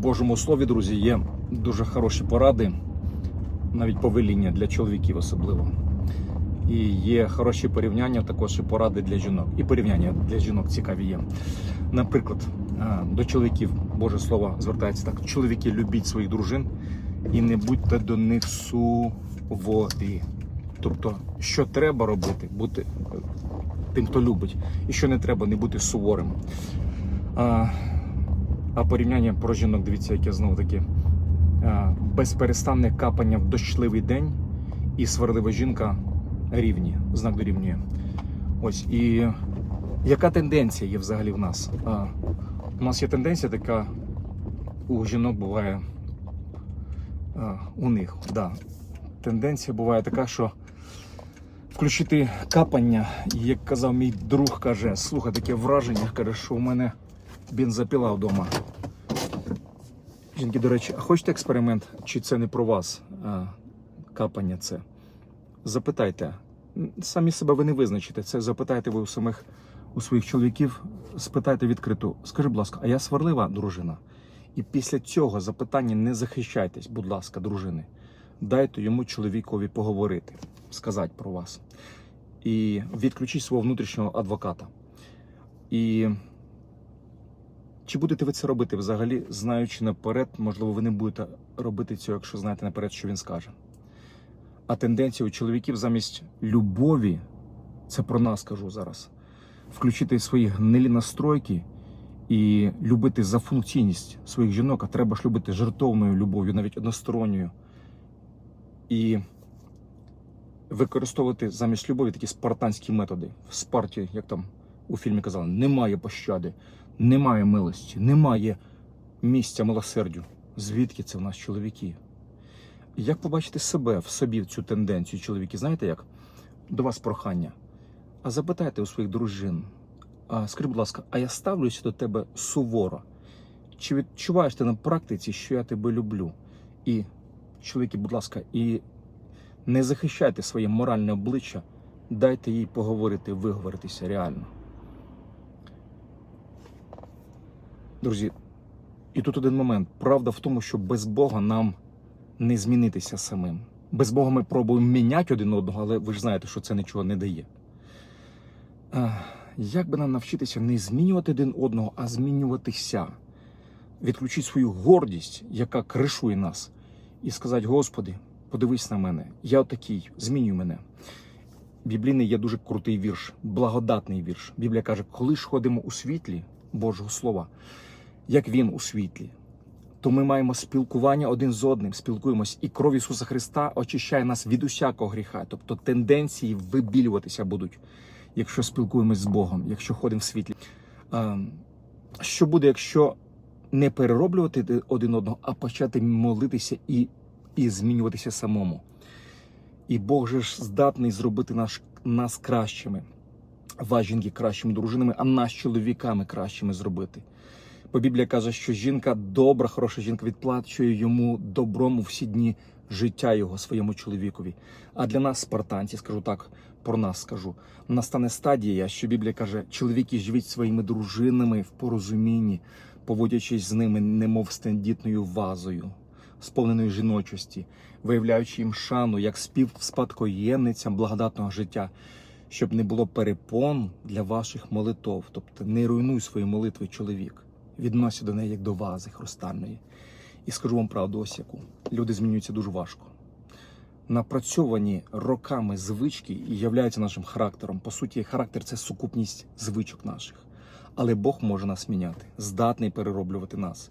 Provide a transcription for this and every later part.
Божому Слові, друзі, є дуже хороші поради, навіть повеління для чоловіків особливо. І є хороші порівняння, також і поради для жінок. І порівняння для жінок цікаві є. Наприклад, до чоловіків Боже Слово звертається так: чоловіки, любіть своїх дружин і не будьте до них суворі. Тобто, що треба робити, бути е, тим, хто любить, і що не треба, не бути суворим. А, порівняння про жінок, дивіться, яке знову таки безперестанне капання в дощливий день і сварлива жінка рівні, знак дорівнює. Ось і яка тенденція є взагалі в нас? А, у нас є тенденція така, у жінок буває а, у них, да. Тенденція буває така, що включити капання, як казав мій друг, каже, слухай, таке враження, каже, що у мене бензопіла вдома. Жінки, до речі, а хочете експеримент? Чи це не про вас? А, капання це? Запитайте. Самі себе ви не визначите. Це запитайте ви у самих у своїх чоловіків, спитайте відкрито. Скажи, будь ласка, а я сварлива дружина? І після цього запитання не захищайтесь, будь ласка, дружини. Дайте йому чоловікові поговорити, сказати про вас. І відключіть свого внутрішнього адвоката. І чи будете ви це робити взагалі, знаючи наперед, можливо, ви не будете робити цього, якщо знаєте наперед, що він скаже. А тенденція у чоловіків замість любові, це про нас кажу зараз, включити свої гнилі настройки і любити за функційність своїх жінок, а треба ж любити жертовною любов'ю, навіть односторонньою. І використовувати замість любові такі спартанські методи. В спарті, як там у фільмі казали, немає пощади, немає милості, немає місця милосердю. Звідки це в нас чоловіки? Як побачити себе в собі цю тенденцію, чоловіки? Знаєте як? До вас прохання. А запитайте у своїх дружин. А, скажи, будь ласка, а я ставлюся до тебе суворо? Чи відчуваєш ти на практиці, що я тебе люблю? І, чоловіки, будь ласка, і не захищайте своє моральне обличчя, дайте їй поговорити, виговоритися реально. Друзі, і тут один момент. Правда в тому, що без Бога нам не змінитися самим. Без Бога ми пробуємо міняти один одного, але ви ж знаєте, що це нічого не дає. Як би нам навчитися не змінювати один одного, а змінюватися? Відключити свою гордість, яка кришує нас, і сказати: Господи, подивись на мене, я отакий, змінюй мене. Біблійний є дуже крутий вірш, благодатний вірш. Біблія каже, коли ж ходимо у світлі Божого Слова, як Він у світлі, то ми маємо спілкування один з одним, спілкуємось, і кров Ісуса Христа очищає нас від усякого гріха. Тобто тенденції вибілюватися будуть, якщо спілкуємось з Богом, якщо ходимо в світлі. Що буде, якщо не перероблювати один одного, а почати молитися і, і змінюватися самому? І Бог же ж здатний зробити наш, нас кращими, вас, жінки, кращими дружинами, а нас чоловіками кращими зробити. Бо Біблія каже, що жінка добра, хороша жінка відплачує йому добром у всі дні життя його своєму чоловікові. А для нас, спартанці, скажу так, про нас скажу, настане стадія, що Біблія каже, чоловіки живіть своїми дружинами в порозумінні, поводячись з ними, немов стендітною вазою, сповненою жіночості, виявляючи їм шану як співспадкоємницям благодатного життя. Щоб не було перепон для ваших молитов, тобто не руйнуй свої молитви, чоловік відносять до неї як до вази хрустальної. І скажу вам правду, ось яку. Люди змінюються дуже важко. Напрацьовані роками звички і являються нашим характером. По суті, характер це сукупність звичок наших. Але Бог може нас міняти, здатний перероблювати нас.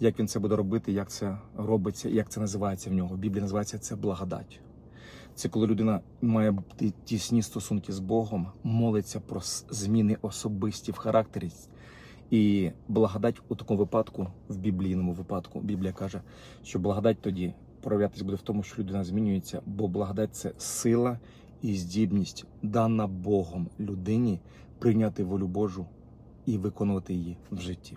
Як він це буде робити, як це робиться, як це називається в нього? В Біблії називається це благодать. Це коли людина має тісні стосунки з Богом, молиться про зміни особисті в характері. І благодать у такому випадку, в біблійному випадку, Біблія каже, що благодать тоді проявлятися буде в тому, що людина змінюється, бо благодать це сила і здібність, дана Богом людині прийняти волю Божу і виконувати її в житті.